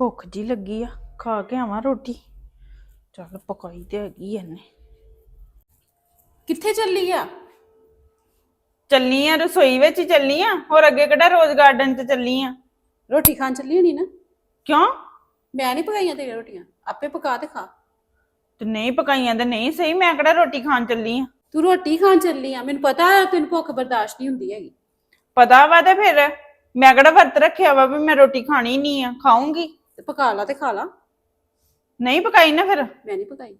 ਭੁੱਖ ਜੀ ਲੱਗੀ ਆ ਖਾ ਕੇ ਆਵਾਂ ਰੋਟੀ। ਚੱਲ ਪਕਾਈ ਤੇ ਹੈਗੀ ਐ ਇਹਨੇ। ਕਿੱਥੇ ਚੱਲੀ ਆ? ਚੱਲੀ ਆ ਰਸੋਈ ਵਿੱਚ ਹੀ ਚੱਲੀ ਆ। ਹੋਰ ਅੱਗੇ ਕਿਹੜਾ ਰੋਜ਼ ਗਾਰਡਨ 'ਚ ਚੱਲੀ ਆ? ਰੋਟੀ ਖਾਣ ਚੱਲੀ ਹੋਣੀ ਨਾ? ਕਿਉਂ? ਮੈਂ ਨਹੀਂ ਪਕਾਈਆਂ ਤੇਰੀਆਂ ਰੋਟੀਆਂ। ਆਪੇ ਪਕਾ ਤੇ ਖਾ। ਤੇ ਨਹੀਂ ਪਕਾਈਆਂ ਤੇ ਨਹੀਂ ਸਹੀ ਮੈਂ ਕਿਹੜਾ ਰੋਟੀ ਖਾਣ ਚੱਲੀ ਆ? ਤੂੰ ਰੋਟੀ ਖਾਣ ਚੱਲੀ ਆ। ਮੈਨੂੰ ਪਤਾ ਹੈ ਤੈਨੂੰ ਭੁੱਖ ਬਰਦਾਸ਼ਤ ਨਹੀਂ ਹੁੰਦੀ ਹੈਗੀ। ਪਤਾ ਵਾ ਤੇ ਫਿਰ ਮੈਂ ਕਿਹੜਾ ਵਰਤ ਰੱਖਿਆ ਵਾ ਵੀ ਮੈਂ ਰੋਟੀ ਖਾਣੀ ਨਹੀਂ ਆ। ਖਾਊਂਗੀ? ਤੇ ਪਕਾ ਲਾ ਤੇ ਖਾ ਲਾ। ਨਹੀਂ ਪਕਾਈ ਨਾ ਫਿਰ? ਮੈਂ ਨਹੀਂ ਪਕਾਈ।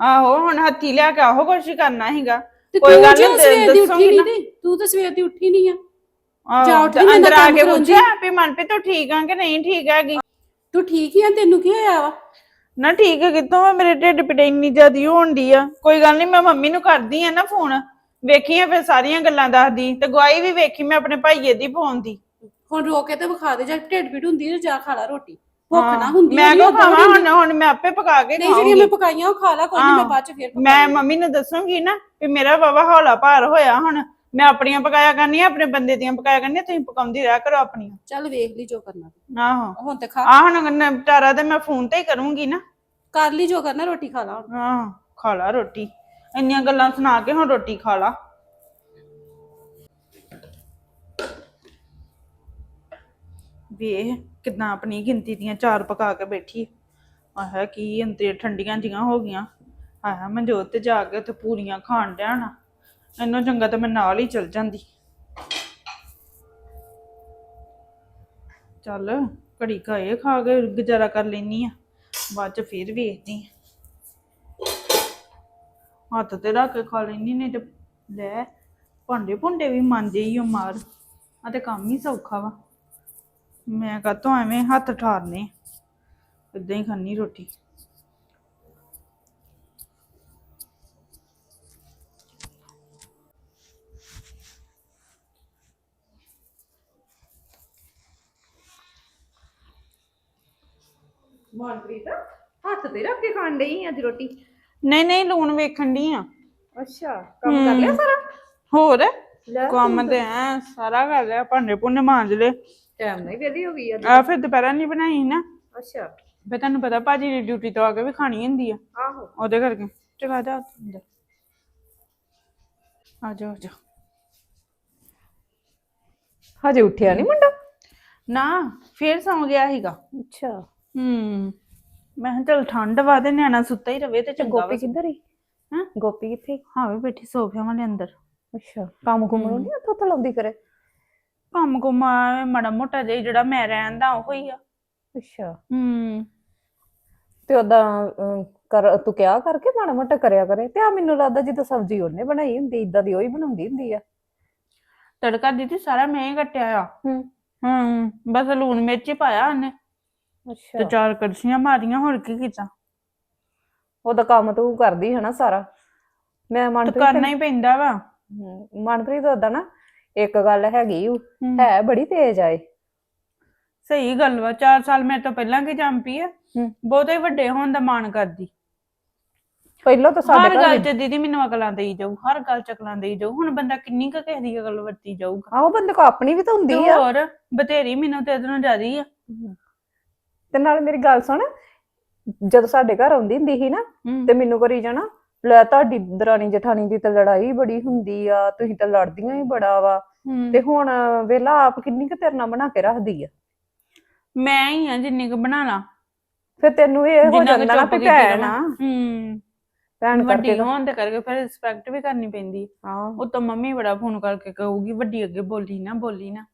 ਆਹੋ ਹੁਣ ਹੱਥੀ ਲਿਆ ਕੇ ਆਹੋ ਕੁਛ ਹੀ ਕਰਨਾ ਹੈਗਾ ਤੇ ਕੋਈ ਤੂੰ ਗੱਲ ਜੋ ਨੀ, ਸਵੇਰ ਦੀ ਉੱਠੀ ਨਹੀਂ। ਤੇ ਤੂੰ ਤਾਂ ਸਵੇਰ ਦੀ ਉੱਠੀ ਨਹੀਂ ਆ। ਜਾ ਉੱਠ ਤੇ ਅੰਦਰ ਆ ਕੇ। ਪੁੱਛਿਆ ਵੀ ਮਨਪ੍ਰੀਤ ਤੂੰ ਠੀਕ ਆ ਕਿ ਨਹੀਂ ਠੀਕ ਹੈਗੀ? ਤੂੰ ਠੀਕ ਹੀ ਆ ਤੈਨੂੰ ਕੀ ਹੋਇਆ ਵਾ? ਨਾ ਠੀਕ ਹੈ ਕਿਤੋਂ ਵਾ ਮੇਰੇ ਢਿੱਡ ਪਿੱਟ ਇੰਨੀ ਜ਼ਿਆਦੀ ਹੋਣ ਡਈ ਆ। ਕੋਈ ਗੱਲ ਨਹੀਂ ਮੈਂ ਮੰਮੀ ਨੂੰ ਕਰਦੀ ਆ ਨਾ ਫੋਨ। ਵੇਖੀਆਂ ਫਿਰ ਸਾਰੀਆਂ ਗੱਲਾਂ ਦੱਸਦੀ ਤੇ ਗਵਾਹੀ ਵੀ ਵੇਖੀ ਮੈਂ ਆਪਣੇ ਭਾਈਏ ਦੀ ਫੋਨ ਦੀ। ਹੁਣ ਰੋ ਕੇ ਤੇ ਵਿਖਾ ਦੇ ਜਾਂ ਢਿੱਡ ਪੀੜ ਹੁੰਦੀ ਜਾ ਖਾ ਲਾ ਰੋਟੀ। ਭੁੱਖ ਨਾ ਹੁੰਦੀ ਮੈਂ ਕਿਉਂ ਖਾਵਾਂ? ਹੁਣ ਹੁਣ ਮੈਂ ਆਪੇ ਪਕਾ ਕੇ ਨਹੀਂ ਜਿਹੜੀਆਂ ਮੈਂ ਪਕਾਈਆਂ ਉਹ ਖਾ ਲਾ ਕੋਈ ਨਹੀਂ ਮੈਂ ਬਾਅਦ ਚ ਫੇਰ ਮੈਂ। ਮੰਮੀ ਨੂੰ ਦੱਸੂਗੀ ਨਾ ਵੀ ਮੇਰਾ ਵਾਵਾ ਹੌਲਾ ਭਾਰ ਹੋਇਆ ਹੁਣ। ਮੈਂ ਆਪਣੀਆਂ ਪਕਾਇਆ ਕਰਨੀ ਆ ਆਪਣੇ ਬੰਦੇ ਦੀਆਂ ਪਕਾਇਆ ਕਰਨੀ ਆ ਤੁਸੀਂ ਪਕਾਉਂਦੀ ਰਿਹਾ ਕਰੋ ਆਪਣੀਆਂ। ਚੱਲ ਵੇਖ ਲਈ ਜੋ ਕਰਨਾ। ਆਹੋ। ਹੁਣ ਤੇ ਖਾ ਆ ਹੁਣ ਨਪਟਾਰਾ ਤੇ ਮੈਂ ਫੋਨ ਤੇ ਹੀ ਕਰੂੰਗੀ ਨਾ। ਕਰ ਲਈ ਜੋ ਕਰਨਾ ਰੋਟੀ ਖਾ ਲਾ ਹੁਣ। ਹਾਂ ਖਾ ਲਾ ਰੋਟੀ। ਇੰਨੀਆਂ ਗੱਲਾਂ ਸੁਣਾ ਕੇ ਹੁਣ ਰੋਟੀ ਖਾ ਲਾ। ਵੇਖ। ਕਿਦਾਂ ਆਪਣੀ ਗਿਣਤੀ ਦੀਆਂ ਚਾਰ ਪਕਾ ਕੇ ਬੈਠੀ ਆਹ ਕੀ ਅੰਤੇ ਠੰਡੀਆਂ ਜੀਆਂ ਹੋ ਗਈਆਂ। ਆਹ ਮਨਜੋਤ ਤੇ ਜਾ ਕੇ ਉੱਥੇ ਪੂਰੀਆਂ ਖਾਣ ਡਿਆ ਨਾ। ਇਹਨੂੰ ਚੰਗਾ ਤਾਂ ਮੈਂ ਨਾਲ ਹੀ ਚਲ ਜਾਂਦੀ। ਚੱਲ, ਘੜੀ ਕਾਏ ਖਾ ਕੇ ਗੁਜ਼ਾਰਾ ਕਰ ਲੈਨੀ ਆ। ਬਾਅਦ ਚ ਫੇਰ ਵੇਖਦੀ ਆ। ਹੱਥ ਤੇ ਰੱਖ ਕੇ ਖਾ ਲੈਣੀ ਨਹੀਂ ਤੇ ਲੈ ਭਾਂਡੇ ਭੁੰਡੇ ਵੀ ਮਾਂਜੇ ਹੀ ਉਹ ਮਾਰ। ਆ ਤੇ ਕੰਮ ਹੀ ਸੌਖਾ ਵਾ। ਮੈਂ ਕਾਹਤੋਂ ਐਵੇਂ ਹੱਥ ਠਾਰਨੇ ਇਦਾਂ ਹੀ ਖਾਣੀ ਰੋਟੀ। ਮਨਪ੍ਰੀਤ ਹੱਥ ਤੇ ਰੱਖ ਕੇ ਖਾਣ ਡਈ ਅੱਜ ਰੋਟੀ? ਨਹੀਂ ਨਹੀਂ ਲੂਣ ਵੇਖਣ ਦੀ ਆ। ਅੱਛਾ ਕੰਮ ਕਰ ਲਿਆ ਸਾਰਾ? ਹੋਰ? ਲੈ ਕੰਮ ਤੇ। ਐ ਸਾਰਾ ਕਰ ਲਿਆ ਭਾਂਡੇ ਭੁੰਡੇ ਮਾਂਜ ਲਏ। ਟਾਈਮ ਨਹੀਂ ਵੇਲੀ ਹੋ ਗਈ ਆ ਫਿਰ ਦੁਪਹਿਰਾਂ ਨਹੀਂ ਬਣਾਈ ਨਾ। ਅੱਛਾ। ਫਿਰ ਤੁਹਾਨੂੰ ਪਤਾ ਭਾਜੀ ਦੀ ਡਿਊਟੀ ਤੋਂ ਆ ਕੇ ਵੀ ਖਾਣੀ ਹੁੰਦੀ ਆ। ਆਹੋ। ਉਹਦੇ ਕਰਕੇ। ਚਲਾ ਜਾ ਅੰਦਰ। ਆ ਜਾ ਆ ਜਾ ਹਜੇ ਉੱਠਿਆ ਨਹੀਂ ਮੁੰਡਾ? ਨਾ ਫੇਰ ਸੌਂ ਗਿਆ ਸੀਗਾ। ਅੱਛਾ। ਹੂੰ। ਮੈਂ ਕਿਹਾ ਚਲ ਠੰਡ ਵਾ ਤੇ ਨਿਆਣਾ ਸੁੱਤਾ ਹੀ ਰਵੇ ਤੇ ਚੰਗਾ ਵਾ। ਗੋਪੀ ਕਿੱਧਰ ਹੀ ਹੈਂ? ਗੋਪੀ ਕਿੱਥੇ? ਹਾਂ ਵੀ ਬੈਠੀ ਸੋਫਿਆਂ ਵਾਲੇ ਅੰਦਰ। ਅੱਛਾ। ਕੰਮ ਕੁਮ ਨੂੰ ਨਹੀਂ ਹੱਥੋਂ ਤਲਾਉਂਦੀ ਕਰੇ ਕੰਮ ਕੁਮਾ ਮੜਾ ਮੋਟਾ ਜਿਹਾ ਹੀ ਜਿਹੜਾ ਮੈਂ ਰਹਿਣ ਦਾ ਉਹ ਹੀ ਆ। ਅੱਛਾ। ਹੂੰ। ਤੇ ਉਹਦਾ ਕਰ ਤੂੰ ਕਿਹਾ ਕਰਕੇ ਮਾੜਾ ਮੋਟਾ ਕਰਿਆ ਕਰੇ? ਤੇ ਆ ਮੈਨੂੰ ਲੱਗਦਾ ਜਿੱਦਾਂ ਸਬਜ਼ੀ ਉਹਨੇ ਬਣਾਈ ਹੁੰਦੀ ਇਦਾਂ ਦੀ ਉਹੀ ਬਣਾਉਂਦੀ ਹੁੰਦੀ ਆ। ਤੜਕਾ ਦਿੱਤੀ ਸਾਰਾ ਮੈਂ ਹੀ ਕੱਟਿਆ ਆ। ਹੂੰ। ਹੂੰ ਬਸ ਲੂਣ ਮਿਰਚ ਹੀ ਪਾਇਆ ਉਹਨੇ। ਤੇ ਅੱਛਾ ਚਾਰ ਕੜਛੀਆਂ ਮਾਰੀਆਂ ਹੋਰ ਕੀ ਕੀਤਾ? ਉਹਦਾ ਕੰਮ ਤੂੰ ਕਰਦੀ ਹੈ ਨਾ ਸਾਰਾ। ਮੈਂ ਤੇ ਮਨਪ੍ਰੀਤ ਕਰਨਾ ਹੀ ਪੈਂਦਾ ਵਾ। ਹਮ, ਮਨਪ੍ਰੀਤ ਉਹਦਾ ਨਾ ਇੱਕ ਗੱਲ ਹੈਗੀ ਓ ਹੂੰ। ਹੈ ਬੜੀ ਤੇਜ਼ ਆਏ ਸਹੀ ਗੱਲ ਵਾ 4 ਸਾਲ ਮੇਰੇ ਤੋਂ ਪਹਿਲਾਂ ਕੀ ਜੰਪੀ ਆ। ਬਹੁਤੇ ਵੱਡੇ ਹੋਣ ਦਾ ਮਾਣ ਕਰਦੀ ਪਹਿਲਾਂ ਤਾਂ ਸਾਡੇ ਹਰ ਘਰ ਗੱਲ 'ਚ ਦੀਦੀ ਮੈਨੂੰ ਅਕਲਾਂ ਦੇਈ ਜਾਊ ਹਰ ਗੱਲ 'ਚ ਅਕਲਾਂ ਦੇਈ ਜਾਊ ਹੁਣ ਬੰਦਾ ਕਿੰਨੀ ਕੁ ਕਿਸੇ ਦੀ ਅਕਲ ਵਰਤੀ ਜਾਊਗਾ ਆਹੋ ਬੰਦੇ ਕੋ ਆਪਣੀ ਵੀ ਤਾਂ ਤੇ ਹੁੰਦੀ ਆ ਹੋਰ ਬਥੇਰੀ ਮੈਨੂੰ ਤੇ ਇਹਦੇ ਜ਼ਿਆਦੀ ਆ ਤੇ ਨਾਲ ਮੇਰੀ ਗੱਲ ਸੁਣ ਜਦੋਂ ਸਾਡੇ ਘਰ ਆਉਂਦੀ ਹੁੰਦੀ ਸੀ ਨਾ। ਤੇ ਮੈਨੂੰ ਕਰੀ ਜਾਣਾ ਲੈ ਤੁਹਾਡੀ ਦਰਾਣੀ ਜਠਾਣੀ ਦੀ ਤਾਂ ਲੜਾਈ ਬੜੀ ਹੁੰਦੀ ਆ ਤੁਸੀਂ ਤਾਂ ਲੜਦੀਆਂ ਹੀ ਬੜਾ ਵਾ। ਹੂੰ। ਤੇ ਹੁਣ ਵੇਲਾ ਆਪ ਕਿੰਨੀ ਕੁ ਤੇਰੇ ਨਾਲ ਬਣਾ ਕੇ ਰੱਖਦੀ ਆ? ਮੈਂ ਹੀ ਆ ਜਿੰਨੀ ਕੁ ਬਣਾ ਲਾ ਫਿਰ ਤੈਨੂੰ ਇਹ ਹੋ ਕੁ ਜਾਂਦਾ ਨਾ ਕੀਤੀ ਭੈਣ। ਆ। ਹੂੰ। ਭੈਣ ਵੱਡੀ ਕਰਕੇ ਹੋਣ ਦੇ ਕਰਕੇ ਫਿਰ ਰਿਸਪੈਕਟ ਵੀ ਕਰਨੀ ਪੈਂਦੀ। ਹਾਂ। ਉਹ ਤਾਂ ਮੰਮੀ ਬੜਾ ਫੋਨ ਕਰਕੇ ਕਹੂਗੀ ਵੱਡੀ ਅੱਗੇ ਬੋਲੀ ਨਾ ਬੋਲੀ ਨਾ।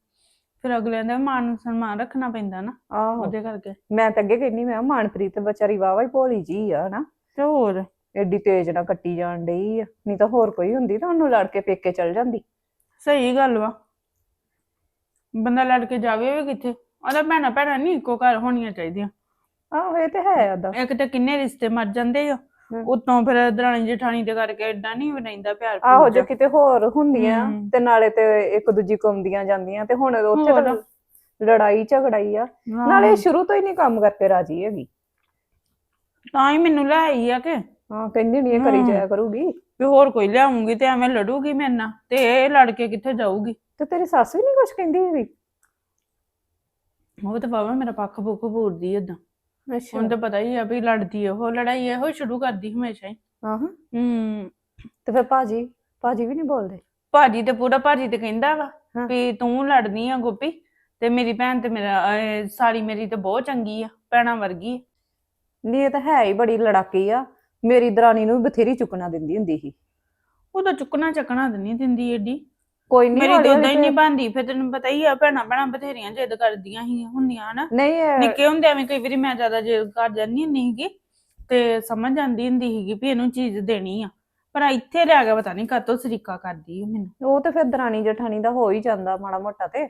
ਫਿਰ ਅਗਲਿਆਂ ਦਾ ਵੀ ਮਾਨ ਸਨਮਾਨ ਰੱਖਣਾ ਪੈਂਦਾ ਨਾ ਆਹੋ। ਉਹਦੇ ਕਰਕੇ। ਮੈਂ ਤਾਂ ਅੱਗੇ ਕਹਿੰਨੀ ਮੈਂ ਕਿਹਾ ਮਨਪ੍ਰੀਤ ਵਿਚਾਰੀ ਵਾਵਾ ਹੀ ਭੋਲੀ ਜੀ ਆ ਨਾ ਤੇ ਹੋਰ? ਐਡੀ ਤੇਜ਼ ਨਾਲ ਕੱਟੀ ਜਾਣ ਡਈ ਆ ਨਹੀਂ ਤਾਂ ਹੋਰ ਕੋਈ ਹੁੰਦੀ ਤਾਂ ਉਹਨੂੰ ਲੜ ਕੇ ਪੇਕੇ ਚਲ ਜਾਂਦੀ ਸਹੀ ਗੱਲ ਵਾ ਬੰਦਾ ਲੜ ਕੇ ਜਾਵੇ ਵੀ ਕਿੱਥੇ ਉਹਦਾ ਭੈਣਾ ਭੈਣਾ ਨਹੀਂ ਇੱਕੋ ਘਰ ਹੋਣੀਆਂ ਚਾਹੀਦੀਆਂ ਆਹੋ ਇਹ ਤੇ ਹੈ ਉਹਦਾ ਇੱਕ ਤਾਂ ਕਿੰਨੇ ਰਿਸ਼ਤੇ ਮਰ ਜਾਂਦੇ ਆ। ਉਤੋਂ ਫਿਰ ਦਰਾਣੀ ਜਠਾਣੀ ਦੇ ਕਰਕੇ ਏਡਾ ਨਹੀਂ ਬਣਾਈਦਾ ਪਿਆਰ ਆਹੋ ਜੇ। ਕਿਤੇ ਹੋਰ ਹੁੰਦੀਆਂ। ਤੇ ਨਾਲੇ ਤੇ ਇੱਕ ਦੂਜੀ ਕੁੰਮਦੀਆਂ ਜਾਂਦੀਆਂ ਤੇ ਹੁਣ ਉੱਥੇ ਤਾਂ। ਲੜਾਈ ਝਗੜਾਈ ਆ। ਨਾਲੇ ਸ਼ੁਰੂ ਤੋਂ ਹੀ ਨਹੀਂ ਕੰਮ ਕਰਕੇ ਰਾਜੀ ਹੈਗੀ ਤਾਂ ਹੀ ਮੈਨੂੰ ਲੈ ਆਈ ਆ ਕਿ ਹਾਂ ਕਹਿੰਦੀ ਨਹੀਂ ਇਹ ਕਰੀ। ਜਾਇਆ ਕਰੂਗੀ। ਵੀ ਹੋਰ ਕੋਈ ਲਿਆਉਂਗੀ ਤੇ ਐਵੇਂ ਲੜੂਗੀ ਮੇਰੇ ਨਾਲ ਤੇ ਇਹ ਲੜ ਕੇ ਕਿੱਥੇ ਜਾਊਗੀ? ਤੇ ਤੇਰੀ ਸੱਸ ਵੀ ਨਹੀਂ ਕੁਝ ਕਹਿੰਦੀ ਹੈਗੀ ਉਹ ਤਾਂ ਬਾਬਾ ਮੇਰਾ ਪੱਖ ਪੁੱਖ ਪੂਰਦੀ ਓਦਾਂ। ਅੱਛਾ। ਹੁਣ ਤਾਂ ਪਤਾ ਹੀ ਆ ਵੀ ਲੜਦੀ ਉਹ ਲੜਾਈ ਇਹੋ ਹੀ ਸ਼ੁਰੂ ਕਰਦੀ ਹਮੇਸ਼ਾ ਹੀ। ਹਾਂ ਹੂੰ। ਤੇ ਫਿਰ ਭਾਜੀ ਭਾਜੀ ਵੀ ਨਹੀਂ ਬੋਲਦੇ? ਭਾਜੀ ਤੇ ਪੂਰਾ ਭਾਜੀ ਤੇ ਕਹਿੰਦਾ ਵਾ ਹਾਂ। ਵੀ ਤੂੰ ਲੜਨੀ ਆ ਗੋਪੀ ਤੇ ਮੇਰੀ ਭੈਣ ਤੇ ਮੇਰਾ ਅਹ, ਸਾਲੀ ਮੇਰੀ ਤੇ ਬਹੁਤ ਚੰਗੀ ਆ ਭੈਣਾਂ ਵਰਗੀ ਆ। ਨਹੀਂ ਇਹ ਤਾਂ ਹੈ ਹੀ ਬੜੀ ਲੜਾਕੀ ਆ। ਮੇਰੀ ਦਰਾਣੀ ਨੂੰ ਵੀ ਬਥੇਰੀ ਚੁੱਕਣਾ ਦਿੰਦੀ ਹੁੰਦੀ ਸੀ। ਉਹ ਤਾਂ ਚੁੱਕਣਾ ਚੱਕਣਾ ਤੇ ਨਹੀਂ ਦਿੰਦੀ ਏਡੀ। ਕੋਈ ਨਹੀਂ ਮੇਰੀ ਤਾਂ ਉਦਾਂ ਹੀ ਨਹੀਂ ਬੰਦੀ ਫਿਰ ਤੈਨੂੰ ਪਤਾ ਹੀ ਆ ਭੈਣਾਂ ਭੈਣਾਂ ਬਥੇਰੀਆਂ ਜਿੱਦ ਕਰਦੀਆਂ ਹੀ ਹੁੰਦੀਆਂ ਹਨਾ? ਨਹੀਂ ਇਹ- ਨਿੱਕੇ ਹੁੰਦੇ ਐਵੇਂ ਕਈ ਵਾਰੀ ਮੈਂ ਜ਼ਿਆਦਾ ਜਿੱਦ ਕਰ ਜਾਂਦੀ ਹੁੰਦੀ ਸੀਗੀ ਤੇ ਸਮਝ ਜਾਂਦੀ ਹੁੰਦੀ ਸੀਗੀ ਵੀ ਇਹਨੂੰ ਚੀਜ਼ ਦੇਣੀ ਆ। ਪਰ ਇੱਥੇ ਲਿਆ ਕੇ ਪਤਾ ਨਹੀਂ ਕਾਤੋਂ ਸਰੀਕਾ ਕਰਦੀ ਮੈਨੂੰ। ਉਹ ਤੇ ਫਿਰ ਦਰਾਣੀ ਜਠਾਣੀ ਦਾ ਹੋ ਹੀ ਜਾਂਦਾ ਮਾੜਾ ਮੋਟਾ ਤੇ।